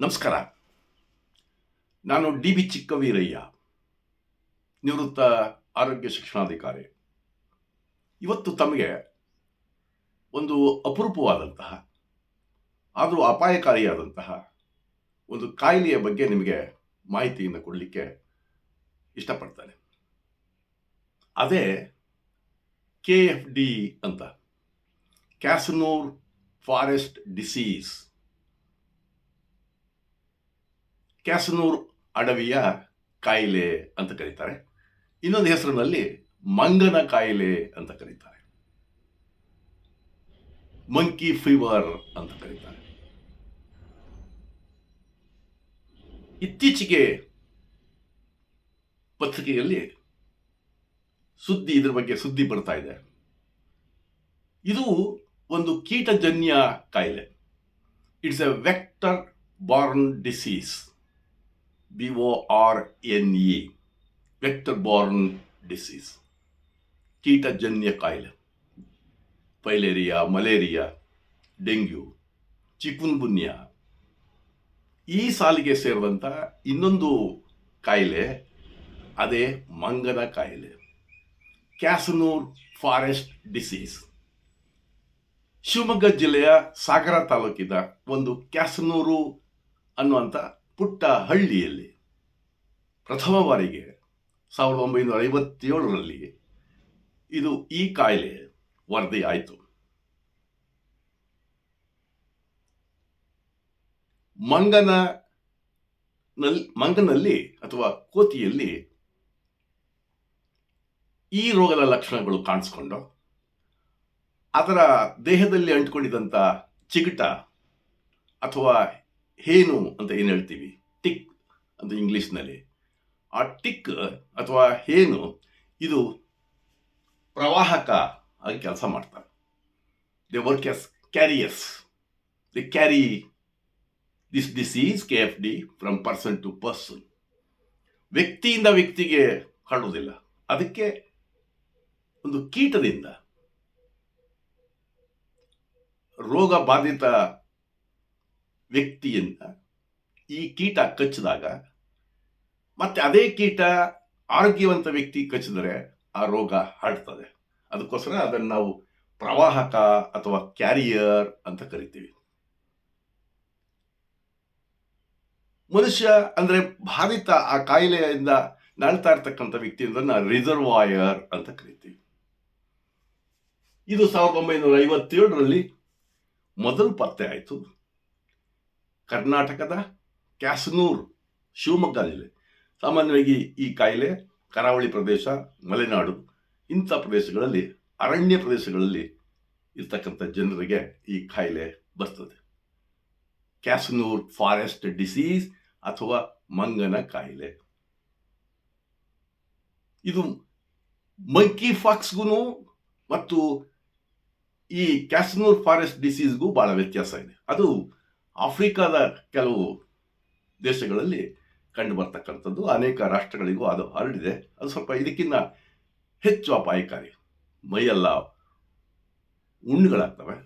ನಮಸ್ಕಾರ. ನಾನು D B Chikkaveeraiah, ನಿವೃತ್ತ ಆರೋಗ್ಯ ಶಿಕ್ಷಣಾಧಿಕಾರಿ. ಇವತ್ತು ತಮಗೆ ಒಂದು ಅಪರೂಪವಾದಂತಹ, ಆದರೂ ಅಪಾಯಕಾರಿಯಾದಂತಹ ಒಂದು ಕಾಯಿಲೆಯ ಬಗ್ಗೆ ನಿಮಗೆ ಮಾಹಿತಿಯನ್ನು ಕೊಡಲಿಕ್ಕೆ ಇಷ್ಟಪಡ್ತಾನೆ. ಅದೇ ಕೆ ಎಫ್ ಡಿ ಅಂತ. Kyasanur forest disease. ಕ್ಯಾಸನೂರ್ ಅಡವಿಯ ಕಾಯಿಲೆ ಅಂತ ಕರೀತಾರೆ. ಇನ್ನೊಂದು ಹೆಸರಿನಲ್ಲಿ ಮಂಗನ ಕಾಯಿಲೆ ಅಂತ ಕರೀತಾರೆ. ಮಂಕಿ ಫೀವರ್ ಅಂತ ಕರೀತಾರೆ. ಇತ್ತೀಚೆಗೆ ಪತ್ರಿಕೆಯಲ್ಲಿ ಸುದ್ದಿ ಇದ್ರ ಬಗ್ಗೆ ಸುದ್ದಿ ಬರ್ತಾ ಇದೆ. ಇದು ಒಂದು ಕೀಟಜನ್ಯ ಕಾಯಿಲೆ. It's a vector borne disease B O R N E vector borne disease ಕೀಟಜನ್ಯ ಕಾಯಿಲೆ ಫೈಲೇರಿಯಾ ಮಲೇರಿಯಾ ಡೆಂಗ್ಯೂ ಚಿಕುನ್ಗುನ್ಯಾ ಈ ಸಾಲಿಗೆ ಸೇರುವಂಥ ಇನ್ನೊಂದು ಕಾಯಿಲೆ, ಅದೇ ಮಂಗದ ಕಾಯಿಲೆ. ಕ್ಯಾಸನೂರ್ ಫಾರೆಸ್ಟ್ ಡಿಸೀಸ್ ಶಿವಮೊಗ್ಗ ಜಿಲ್ಲೆಯ ಸಾಗರ ತಾಲೂಕಿನ ಒಂದು ಕ್ಯಾಸನೂರು ಅನ್ನುವಂಥ ಪುಟ್ಟ ಹಳ್ಳಿಯಲ್ಲಿ ಪ್ರಥಮ ಬಾರಿಗೆ ಸಾವಿರದ ಒಂಬೈನೂರ ಐವತ್ತೇಳರಲ್ಲಿ ಇದು ಈ ಕಾಯಿಲೆ ವರದಿ ಆಯಿತು ಮಂಗನ ನಲ್ಲಿ ಮಂಗನಲ್ಲಿ ಅಥವಾ ಕೋತಿಯಲ್ಲಿ ಈ ರೋಗದ ಲಕ್ಷಣಗಳು ಕಾಣಿಸ್ಕೊಂಡು ಅದರ ದೇಹದಲ್ಲಿ ಅಂಟ್ಕೊಂಡಿದ್ದಂಥ ಚಿಗಟ ಅಥವಾ ಹೇನು ಅಂತ ಏನು ಹೇಳ್ತೀವಿ? ಟಿಕ್ ಅಂತ ಇಂಗ್ಲೀಷ್ನಲ್ಲಿ. ಆ ಟಿಕ್ ಅಥವಾ ಹೇನು, ಇದು ಪ್ರವಾಹಕ ಆಗಿ ಕೆಲಸ ಮಾಡ್ತಾರೆ. They work as carriers they carry this disease K F D from person to person ವ್ಯಕ್ತಿಯಿಂದ ವ್ಯಕ್ತಿಗೆ ಹರಡುವುದಿಲ್ಲ. ಅದಕ್ಕೆ ಒಂದು ಕೀಟದಿಂದ ರೋಗ ಬಾಧಿತ ವ್ಯಕ್ತಿಯಿಂದ ಈ ಕೀಟ ಕಚ್ಚಿದಾಗ, ಮತ್ತೆ ಅದೇ ಕೀಟ ಆರೋಗ್ಯವಂತ ವ್ಯಕ್ತಿ ಕಚ್ಚಿದರೆ ಆ ರೋಗ ಹರಡ್ತದೆ. ಅದಕ್ಕೋಸ್ಕರ ಅದನ್ನು ನಾವು ಪ್ರವಾಹಕ ಅಥವಾ ಕ್ಯಾರಿಯರ್ ಅಂತ ಕರಿತೀವಿ. ಮನುಷ್ಯ ಅಂದ್ರೆ ಬಾಧಿತ ಆ ಕಾಯಿಲೆಯಿಂದ ನಳ್ತಾ ಇರ್ತಕ್ಕಂಥ ವ್ಯಕ್ತಿಯನ್ನ ರಿಸರ್ವಾಯರ್ ಅಂತ ಕರಿತೀವಿ. ಇದು ಸಾವಿರದ ಒಂಬೈನೂರ ಐವತ್ತೇಳರಲ್ಲಿ ಮೊದಲು ಪತ್ತೆ ಆಯಿತು. ಕರ್ನಾಟಕದ ಕ್ಯಾಸನೂರ್, ಶಿವಮೊಗ್ಗ ಜಿಲ್ಲೆ. ಸಾಮಾನ್ಯವಾಗಿ ಈ ಕಾಯಿಲೆ ಕರಾವಳಿ ಪ್ರದೇಶ, ಮಲೆನಾಡು, ಇಂಥ ಪ್ರದೇಶಗಳಲ್ಲಿ, ಅರಣ್ಯ ಪ್ರದೇಶಗಳಲ್ಲಿ ಇರ್ತಕ್ಕಂಥ ಜನರಿಗೆ ಈ ಕಾಯಿಲೆ ಬರ್ತದೆ. ಕ್ಯಾಸನೂರ್ ಫಾರೆಸ್ಟ್ ಡಿಸೀಸ್ ಅಥವಾ ಮಂಗನ ಕಾಯಿಲೆ. ಇದು ಮಂಕಿ ಫಾಕ್ಸ್ಗೂ ಮತ್ತು ಈ ಕ್ಯಾಸನೂರ್ ಫಾರೆಸ್ಟ್ ಡಿಸೀಸ್ಗೂ ಭಾಳ ವ್ಯತ್ಯಾಸ ಇದೆ. ಅದು ಆಫ್ರಿಕಾದ ಕೆಲವು ದೇಶಗಳಲ್ಲಿ ಕಂಡು ಬರ್ತಕ್ಕಂಥದ್ದು ಅನೇಕ ರಾಷ್ಟ್ರಗಳಿಗೂ ಅದು ಹರಡಿದೆ. ಅದು ಸ್ವಲ್ಪ ಇದಕ್ಕಿಂತ ಹೆಚ್ಚು ಅಪಾಯಕಾರಿ. ಮೈಯೆಲ್ಲ ಉಣ್ಣುಗಳಾಗ್ತವೆ.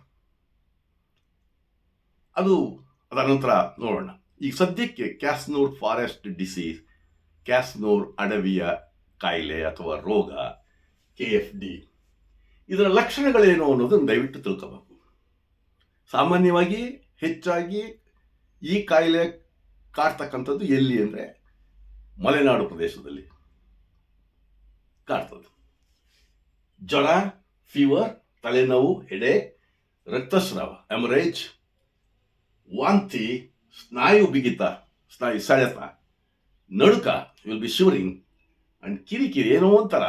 ಅದು ಅದರ ನಂತರ ನೋಡೋಣ. ಈಗ ಸದ್ಯಕ್ಕೆ ಕ್ಯಾಸ್ನೋರ್ ಫಾರೆಸ್ಟ್ ಡಿಸೀಸ್, ಕ್ಯಾಸ್ನೋರ್ ಅಡವಿಯ ಕಾಯಿಲೆ ಅಥವಾ ರೋಗ, ಕೆ ಎಫ್ ಡಿ, ಇದರ ಲಕ್ಷಣಗಳೇನು ಅನ್ನೋದನ್ನು ದಯವಿಟ್ಟು ತಿಳ್ಕೋಬೇಕು. ಸಾಮಾನ್ಯವಾಗಿ ಹೆಚ್ಚಾಗಿ ಈ ಕಾಯಿಲೆ ಕಾಡ್ತಕ್ಕಂಥದ್ದು ಎಲ್ಲಿ ಅಂದರೆ ಮಲೆನಾಡು ಪ್ರದೇಶದಲ್ಲಿ ಕಾಡ್ತದೆ. ಜ್ವರ ಫೀವರ್ ತಲೆನೋವು ಎಡೆ ರಕ್ತಸ್ರಾವ ಎಮರೇಜ್ ವಾಂತಿ, ಸ್ನಾಯು ಬಿಗಿತ, ಸ್ನಾಯು ಸೆಳೆತ, ನಡುಕ ವಿಲ್ ಬಿ ಶಿವರಿಂಗ್ ಅಂಡ್ ಕಿರಿಕಿರಿ ಏನೋ ಒಂಥರ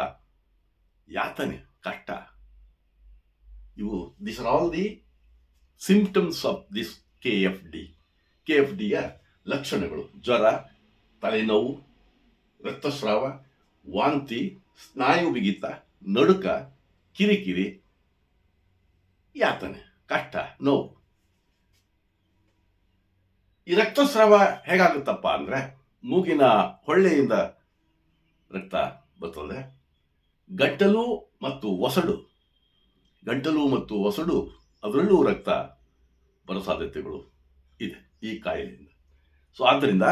ಯಾತನೆ, ಕಷ್ಟ. ಇವು this are all the symptoms of this K F D K F ಡಿಯ ಲಕ್ಷಣಗಳು. ಜ್ವರ, ತಲೆನೋವು, ರಕ್ತಸ್ರಾವ, ವಾಂತಿ, ಸ್ನಾಯು ಬಿಗಿತ, ನಡುಕ, ಕಿರಿಕಿರಿ, ಯಾತನೆ, ಕಷ್ಟ, ನೋವು. ಈ ರಕ್ತಸ್ರಾವ ಹೇಗಾಗುತ್ತಪ್ಪ ಅಂದರೆ ಮೂಗಿನ ಹೊಳ್ಳೆಯಿಂದ ರಕ್ತ ಬರ್ತದೆ. ಗಂಟಲು ಮತ್ತು ಒಸಡು. ಗಂಟಲು ಮತ್ತು ಒಸಡು ಅದರಲ್ಲೂ ರಕ್ತ ಬರೋ ಸಾಧ್ಯತೆಗಳು ಇದೆ ಈ ಕಾಯಿಲೆಯಿಂದ. ಸೊ ಆದ್ದರಿಂದ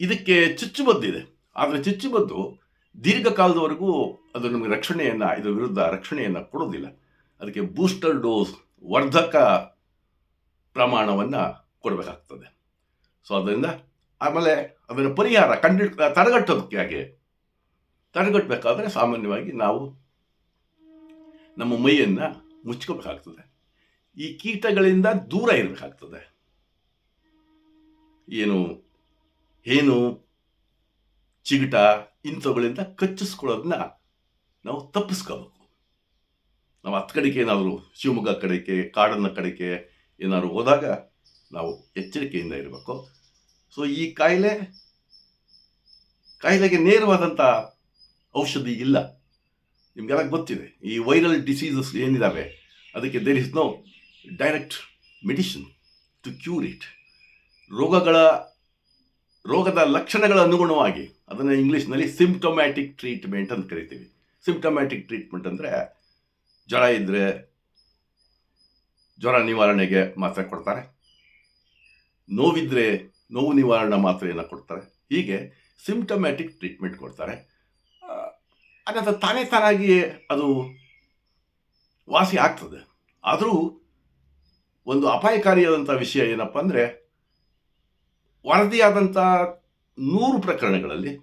ಇದಕ್ಕೆ ಚುಚ್ಚುಮದ್ದಿದೆ ಆದರೆ ಚುಚ್ಚುಮದ್ದು ದೀರ್ಘಕಾಲದವರೆಗೂ ಅದು ನಮಗೆ ರಕ್ಷಣೆಯನ್ನು, ಇದರ ವಿರುದ್ಧ ರಕ್ಷಣೆಯನ್ನು ಕೊಡೋದಿಲ್ಲ. ಅದಕ್ಕೆ ಬೂಸ್ಟರ್ ಡೋಸ್ ವರ್ಧಕ ಪ್ರಮಾಣವನ್ನು ಕೊಡಬೇಕಾಗ್ತದೆ. ಸೊ ಅದರಿಂದ ಆಮೇಲೆ ಅದರ ಪರಿಹಾರ ಕಂಡು ತಡೆಗಟ್ಟೋದಕ್ಕೆ ಹಾಗೆ. ತಡೆಗಟ್ಟಬೇಕಾದ್ರೆ ಸಾಮಾನ್ಯವಾಗಿ ನಾವು ನಮ್ಮ ಮೈಯನ್ನು ಮುಚ್ಕೋಬೇಕಾಗ್ತದೆ. ಈ ಕೀಟಗಳಿಂದ ದೂರ ಇರಬೇಕಾಗ್ತದೆ. ಏನು ಏನು, ಚಿಗಟ, ಇಂಥವುಗಳಿಂದ ಕಚ್ಚಿಸ್ಕೊಳ್ಳೋದನ್ನ ನಾವು ತಪ್ಪಿಸ್ಕೋಬೇಕು. ನಾವು ಹತ್ತು ಕಡೆಗೆ ಏನಾದರೂ ಶಿವಮೊಗ್ಗ ಕಡೆಗೆ, ಕಾಡನ್ನ ಕಡೆಗೆ ಏನಾದ್ರು ಹೋದಾಗ ನಾವು ಎಚ್ಚರಿಕೆಯಿಂದ ಇರಬೇಕು. ಸೊ ಈ ಕಾಯಿಲೆ, ಕಾಯಿಲೆಗೆ ನೇರವಾದಂಥ ಔಷಧಿ ಇಲ್ಲ. ನಿಮಗೆಲ್ಲ ಗೊತ್ತಿದೆ. ಈ ವೈರಲ್ ಡಿಸೀಸಸ್ ಏನಿದ್ದಾವೆ ಅದಕ್ಕೆ there is no direct medicine to cure it ರೋಗಗಳ, ರೋಗದ ಲಕ್ಷಣಗಳ ಅನುಗುಣವಾಗಿ ಅದನ್ನು ಇಂಗ್ಲೀಷ್ನಲ್ಲಿ ಸಿಂಪ್ಟೊಮ್ಯಾಟಿಕ್ ಟ್ರೀಟ್ಮೆಂಟ್ ಅಂತ ಕರಿತೀವಿ. ಸಿಂಪ್ಟೊಮ್ಯಾಟಿಕ್ ಟ್ರೀಟ್ಮೆಂಟ್ ಅಂದರೆ ಜ್ವರ ಇದ್ದರೆ ಜ್ವರ ನಿವಾರಣೆಗೆ ಮಾತ್ರೆ ಕೊಡ್ತಾರೆ. ನೋವಿದ್ರೆ ನೋವು ನಿವಾರಣಾ ಮಾತ್ರೆಯನ್ನು ಕೊಡ್ತಾರೆ. ಹೀಗೆ ಸಿಂಪ್ಟೊಮ್ಯಾಟಿಕ್ ಟ್ರೀಟ್ಮೆಂಟ್ ಕೊಡ್ತಾರೆ. ಅನಂತರ ತಾನೇ ತಾನಾಗಿಯೇ ಅದು ವಾಸಿ ಆಗ್ತದೆ. ಆದರೂ ಒಂದು ಅಪಾಯಕಾರಿಯಾದಂಥ ವಿಷಯ ಏನಪ್ಪ ಅಂದರೆ ವರದಿಯಾದಂಥ ನೂರು ಪ್ರಕರಣಗಳಲ್ಲಿ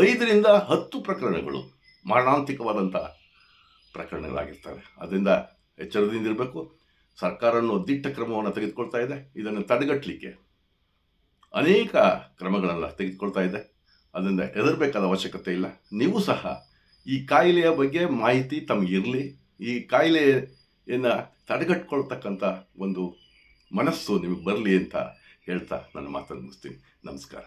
ಐದರಿಂದ ಹತ್ತು ಪ್ರಕರಣಗಳು ಮಾರಣಾಂತಿಕವಾದಂಥ ಪ್ರಕರಣಗಳಾಗಿರ್ತವೆ. ಅದರಿಂದ ಎಚ್ಚರದಿಂದ ಇರಬೇಕು. ಸರ್ಕಾರವನ್ನು ದಿಟ್ಟ ಕ್ರಮವನ್ನು ತೆಗೆದುಕೊಳ್ತಾ ಇದೆ. ಇದನ್ನು ತಡೆಗಟ್ಟಲಿಕ್ಕೆ ಅನೇಕ ಕ್ರಮಗಳನ್ನು ತೆಗೆದುಕೊಳ್ತಾ ಇದೆ. ಅದರಿಂದ ಹೆದರಬೇಕಾದ ಅವಶ್ಯಕತೆ ಇಲ್ಲ. ನೀವು ಸಹ ಈ ಕಾಯಿಲೆಯ ಬಗ್ಗೆ ಮಾಹಿತಿ ತಮಗಿರಲಿ ಈ ಕಾಯಿಲೆಯನ್ನು ತಡೆಗಟ್ಕೊಳ್ತಕ್ಕಂಥ ಒಂದು ಮನಸ್ಸು ನಿಮಗೆ ಬರಲಿ ಅಂತ ಹೇಳ್ತಾ ನನ್ನ ಮಾತನ್ನು ಮುಗಿಸ್ತೀನಿ. ನಮಸ್ಕಾರ.